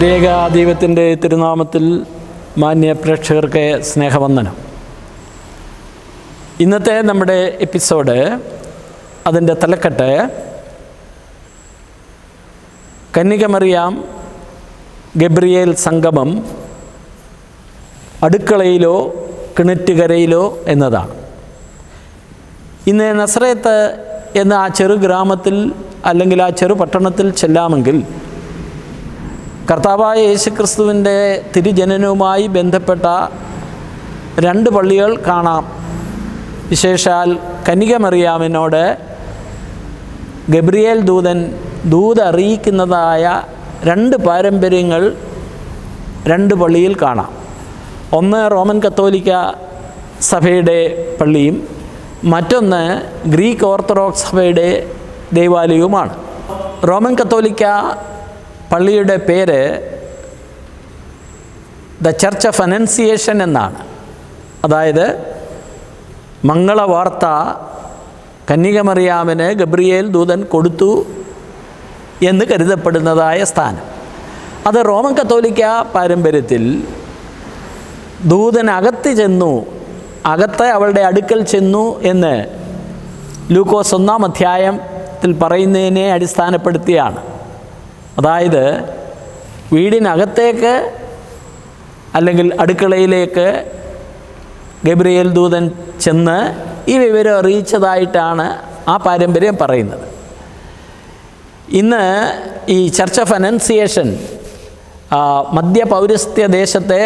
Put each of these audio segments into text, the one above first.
ത്രിയേക ദൈവത്തിന്റെ തിരുനാമത്തിൽ മാന്യ പ്രേക്ഷകർക്ക് സ്നേഹവന്ദനം. ഇന്നത്തെ നമ്മുടെ എപ്പിസോഡ് അതിന്റെ തലക്കെട്ട് കന്യകമറിയാം ഗബ്രിയേൽ സംഗമം അടുക്കളയിലോ കിണറ്റുകരയിലോ എന്നതാണ്. ഇന്ന് നസ്രയത്ത് എന്ന ആ ചെറു ഗ്രാമത്തിൽ അല്ലെങ്കിൽ ആ ചെറു പട്ടണത്തിൽ ചെല്ലാമെങ്കിൽ കർത്താവായ യേശുക്രിസ്തുവിന്റെ തിരുജനനവുമായി ബന്ധപ്പെട്ട രണ്ട് പള്ളികൾ കാണാം. വിശേഷാൽ കനികമറിയാമിനോട് ഗബ്രിയേൽ ദൂതൻ ദൂത് അറിയിക്കുന്നതായ രണ്ട് പാരമ്പര്യങ്ങൾ രണ്ട് പള്ളിയിൽ കാണാം. ഒന്ന് റോമൻ കത്തോലിക്ക സഭയുടെ പള്ളിയും മറ്റൊന്ന് ഗ്രീക്ക് ഓർത്തഡോക്സ് സഭയുടെ ദേവാലയവുമാണ്. റോമൻ കത്തോലിക്ക പള്ളിയുടെ പേര് ദ ചർച്ച് ഓഫ് അനൗൺസിയേഷൻ എന്നാണ്. അതായത് മംഗളവാർത്ത കന്യകമറിയാമിന് ഗബ്രിയേൽ ദൂതൻ കൊടുത്തു എന്ന് കരുതപ്പെടുന്നതായ സ്ഥാനം. അത് റോമൻ കത്തോലിക്ക പാരമ്പര്യത്തിൽ ദൂതൻ അകത്ത് ചെന്നു അകത്ത് അവളുടെ അടുക്കൽ ചെന്നു എന്ന് ലൂക്കോസ് ഒന്നാം അധ്യായത്തിൽ പറയുന്നതിനെ അടിസ്ഥാനപ്പെടുത്തിയാണ്. അതായത് വീടിനകത്തേക്ക് അല്ലെങ്കിൽ അടുക്കളയിലേക്ക് ഗബ്രിയേൽ ദൂതൻ ചെന്ന് ഈ വിവരം അറിയിച്ചതായിട്ടാണ് ആ പാരമ്പര്യം പറയുന്നത്. ഇന്ന് ഈ ചർച്ച് ഓഫ് അനൗൺസിയേഷൻ മധ്യ പൗരസ്ത്യ ദേശത്തെ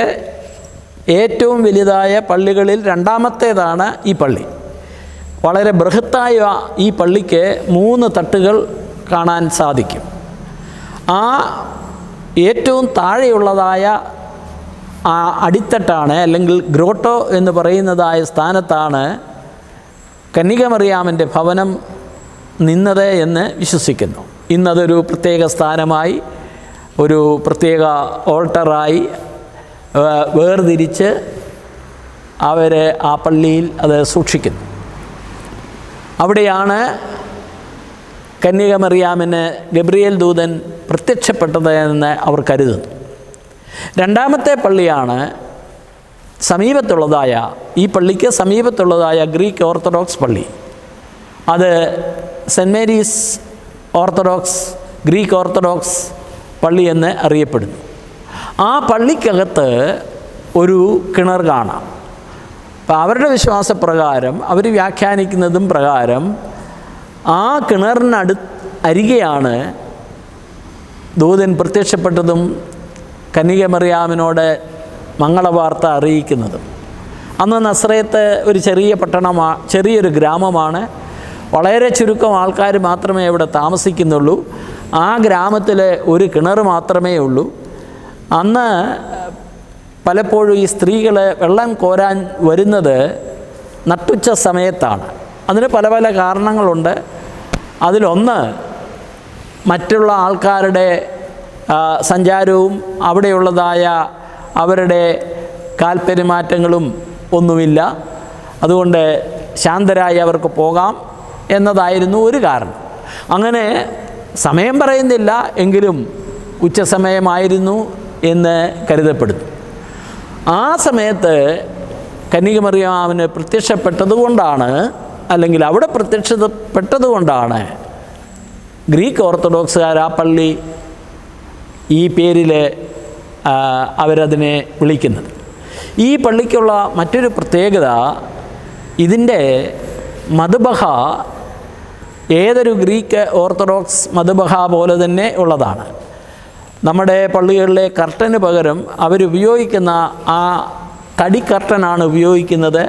ഏറ്റവും വലുതായ പള്ളികളിൽ രണ്ടാമത്തേതാണ് ഈ പള്ളി. വളരെ ബൃഹത്തായ ഈ പള്ളിക്ക് മൂന്ന് തട്ടുകൾ കാണാൻ സാധിക്കും. ആ ഏറ്റവും താഴെയുള്ളതായ ആ അടിത്തട്ടാണ് അല്ലെങ്കിൽ ഗ്രോട്ടോ എന്ന് പറയുന്നതായ സ്ഥാനത്താണ് കന്യകമറിയാമന്റെ ഭവനം നിന്നത് എന്ന് വിശ്വസിക്കുന്നു. ഇന്നതൊരു പ്രത്യേക സ്ഥാനമായി ഒരു പ്രത്യേക ഓൾട്ടറായി വേർതിരിച്ച് അവർ ആ പള്ളിയിൽ അത് സൂക്ഷിക്കുന്നു. അവിടെയാണ് കന്യകമറിയാമിന് ഗബ്രിയേൽ ദൂതൻ പ്രത്യക്ഷപ്പെട്ടത് എന്ന് അവർ കരുതുന്നു. രണ്ടാമത്തെ പള്ളിയാണ് സമീപത്തുള്ളതായ ഈ പള്ളിക്ക് സമീപത്തുള്ളതായ ഗ്രീക്ക് ഓർത്തഡോക്സ് പള്ളി. അത് saint Mary's orthodox Greek orthodox പള്ളി എന്ന് അറിയപ്പെടുന്നു. ആ പള്ളിക്കകത്ത് ഒരു കിണർ കാണാം. അപ്പം അവരുടെ വിശ്വാസപ്രകാരം അവർ വ്യാഖ്യാനിക്കുന്നതും പ്രകാരം ആ കിണറിനടു അരികെയാണ് ദൂതൻ പ്രത്യക്ഷപ്പെട്ടതും കന്യകമറിയാമിനോട് മംഗളവാർത്ത അറിയിക്കുന്നതും. അന്ന് നസ്രയത്ത് ഒരു ചെറിയ പട്ടണമാ ചെറിയൊരു ഗ്രാമമാണ്. വളരെ ചുരുക്കം ആൾക്കാർ മാത്രമേ ഇവിടെ താമസിക്കുന്നുള്ളൂ. ആ ഗ്രാമത്തിൽ ഒരു കിണർ മാത്രമേ ഉള്ളൂ. അന്ന് പലപ്പോഴും ഈ സ്ത്രീകൾ വെള്ളം കോരാൻ വരുന്നത് നട്ടുച്ച സമയത്താണ്. അതിന് പല പല കാരണങ്ങളുണ്ട്. അതിലൊന്ന് മറ്റുള്ള ആൾക്കാരുടെ സഞ്ചാരവും അവിടെയുള്ളതായ അവരുടെ കാൽപെരുമാറ്റങ്ങളും ഒന്നുമില്ല. അതുകൊണ്ട് ശാന്തരായി അവർക്ക് പോകാം എന്നതായിരുന്നു ഒരു കാരണം. അങ്ങനെ സമയം പറയുന്നില്ല എങ്കിലും ഉച്ചസമയമായിരുന്നു എന്ന് കരുതപ്പെടുന്നു. ആ സമയത്ത് കന്യകമറിയാമിന് പ്രത്യക്ഷപ്പെട്ടതുകൊണ്ടാണ് അല്ലെങ്കിൽ അവിടെ പ്രത്യക്ഷപ്പെട്ടതുകൊണ്ടാണ് ഗ്രീക്ക് ഓർത്തഡോക്സുകാർ ആ പള്ളി ഈ പേരിൽ അവരതിനെ വിളിക്കുന്നത്. ഈ പള്ളിക്കുള്ള മറ്റൊരു പ്രത്യേകത ഇതിന്റെ മധുബഹ ഏതൊരു ഗ്രീക്ക് ഓർത്തഡോക്സ് മധുബഹ പോലെ തന്നെ ഉള്ളതാണ്. നമ്മുടെ പള്ളികളിലെ കർട്ടന് പകരം അവരുപയോഗിക്കുന്ന ആ തടി കർട്ടനാണ് ഉപയോഗിക്കുന്നത്.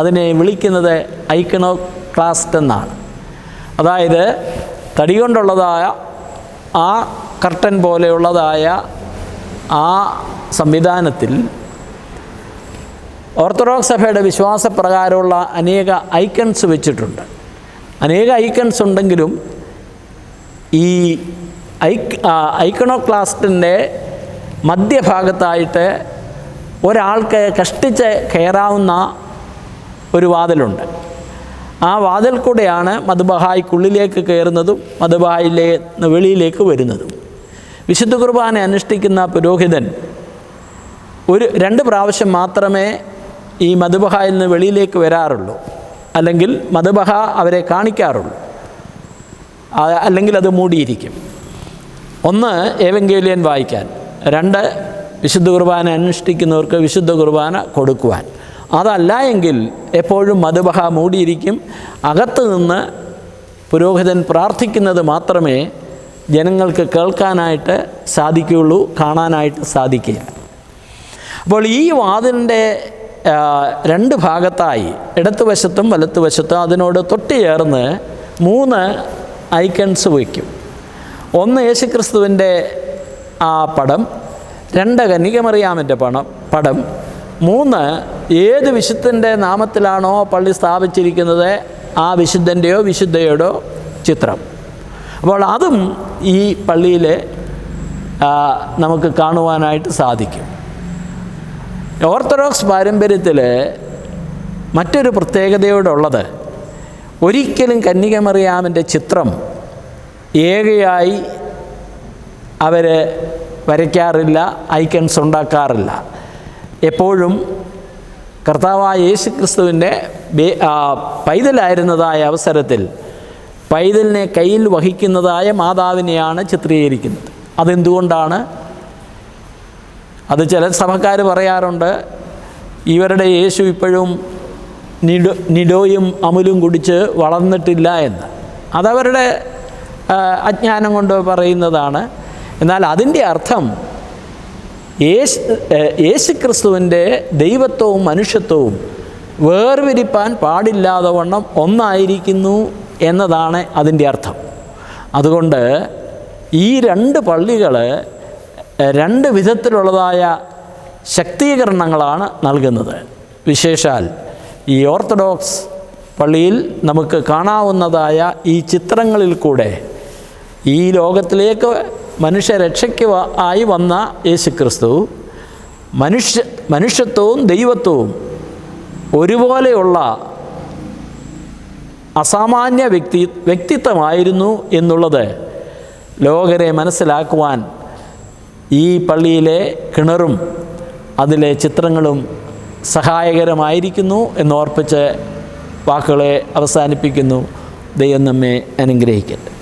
അതിനെ വിളിക്കുന്നത് ഐക്കണോ ക്ലാസ്റ്റ് എന്നാണ്. അതായത് തടി കൊണ്ടുള്ളതായ ആ കർട്ടൻ പോലെയുള്ളതായ ആ സംവിധാനത്തിൽ ഓർത്തഡോക്സ് സഭയുടെ വിശ്വാസപ്രകാരമുള്ള അനേക ഐക്കൺസ് വെച്ചിട്ടുണ്ട്. അനേക ഐക്കൺസ് ഉണ്ടെങ്കിലും ഈ ഐക് ഐക്കണോക്ലാസ്റ്റിന്റെ മധ്യഭാഗത്തായിട്ട് ഒരാൾക്ക് കഷ്ടിച്ച് കയറാവുന്ന ഒരു വാതിലുണ്ട്. ആ വാതിൽ കൂടെയാണ് മധുബഹായ്ക്കുള്ളിലേക്ക് കയറുന്നതും മധുബഹായിലെ വെളിയിലേക്ക് വരുന്നതും. വിശുദ്ധ കുർബാന അനുഷ്ഠിക്കുന്ന പുരോഹിതൻ ഒരു രണ്ട് പ്രാവശ്യം മാത്രമേ ഈ മധുബഹായിൽ നിന്ന് വെളിയിലേക്ക് വരാറുള്ളൂ. അല്ലെങ്കിൽ മധുബഹ അവരെ കാണിക്കാറുള്ളൂ. അല്ലെങ്കിൽ അത് മൂടിയിരിക്കും. ഒന്ന് ഏവങ്കേലിയൻ വായിക്കാൻ. രണ്ട് വിശുദ്ധ കുർബാന അനുഷ്ഠിക്കുന്നവർക്ക് വിശുദ്ധ കുർബാന കൊടുക്കുവാൻ. അതല്ല എങ്കിൽ എപ്പോഴും മധുബഹ മൂടിയിരിക്കും. അകത്തു നിന്ന് പുരോഹിതൻ പ്രാർത്ഥിക്കുന്നത് മാത്രമേ ജനങ്ങൾക്ക് കേൾക്കാനായിട്ട് സാധിക്കുകയുള്ളൂ കാണാനായിട്ട് സാധിക്കുക അപ്പോൾ ഈ വാതിലിന്റെ രണ്ട് ഭാഗത്തായി ഇടത്തുവശത്തും വലത്തുവശത്തും അതിനോട് തൊട്ട് ചേർന്ന് മൂന്ന് ഐക്കൺസ് വയ്ക്കും. ഒന്ന് യേശുക്രിസ്തുവിന്റെ ആ പടം രണ്ട് കന്യകമറിയാമിന്റെ പണം പടം മൂന്ന് ഏത് വിശുദ്ധന്റെ നാമത്തിലാണോ പള്ളി സ്ഥാപിച്ചിരിക്കുന്നത്? ആ വിശുദ്ധന്റെയോ വിശുദ്ധയുടെയോ ചിത്രം. അപ്പോൾ അതും ഈ പള്ളിയിൽ നമുക്ക് കാണുവാനായിട്ട് സാധിക്കും. ഓർത്തഡോക്സ് പാരമ്പര്യത്തിൽ മറ്റൊരു പ്രത്യേകതയോടുള്ളത് ഒരിക്കലും കന്യകമറിയാമിന്റെ ചിത്രം ഏകയായി അവർ വരയ്ക്കാറില്ല ഐക്കൺസ് ഉണ്ടാക്കാറില്ല. എപ്പോഴും കർത്താവായ യേശു ക്രിസ്തുവിന്റെ പൈതലായിരുന്നതായ അവസരത്തിൽ പൈതലിനെ കയ്യിൽ വഹിക്കുന്നതായ മാതാവിനെയാണ് ചിത്രീകരിക്കുന്നത്. അതെന്തുകൊണ്ടാണ്? അത് ചില സഭക്കാർ പറയാറുണ്ട് ഇവരുടെ യേശു ഇപ്പോഴും നിഡോ നിഡോയും അമുലും കുടിച്ച് വളർന്നിട്ടില്ല എന്ന്. അതവരുടെ അജ്ഞാനം കൊണ്ട് പറയുന്നതാണ്. എന്നാൽ അതിന്റെ അർത്ഥം യേശു യേശു ക്രിസ്തുവിന്റെ ദൈവത്വവും മനുഷ്യത്വവും വേർവിരിപ്പാൻ പാടില്ലാതെ വണ്ണം ഒന്നായിരിക്കുന്നു എന്നതാണ് അതിന്റെ അർത്ഥം. അതുകൊണ്ട് ഈ രണ്ട് പള്ളികൾ രണ്ട് വിധത്തിലുള്ളതായ ശക്തീകരണങ്ങളാണ് നൽകുന്നത്. വിശേഷാൽ ഈ ഓർത്തഡോക്സ് പള്ളിയിൽ നമുക്ക് കാണാവുന്നതായ ഈ ചിത്രങ്ങളിൽ കൂടെ ഈ ലോകത്തിലേക്ക് മനുഷ്യരക്ഷയ്ക്ക് രക്ഷയ്ക്ക് ആയി വന്ന യേശുക്രിസ്തു മനുഷ്യ മനുഷ്യത്വവും ദൈവത്വവും ഒരുപോലെയുള്ള അസാമാന്യ വ്യക്തി വ്യക്തിത്വമായിരുന്നു എന്നുള്ളത് ലോകരെ മനസ്സിലാക്കുവാൻ ഈ പള്ളിയിലെ കിണറും അതിലെ ചിത്രങ്ങളും സഹായകരമായിരിക്കുന്നു എന്നോർപ്പിച്ച് വാക്കുകളെ അവസാനിപ്പിക്കുന്നു. ദൈവം നമ്മെ അനുഗ്രഹിക്കട്ടെ.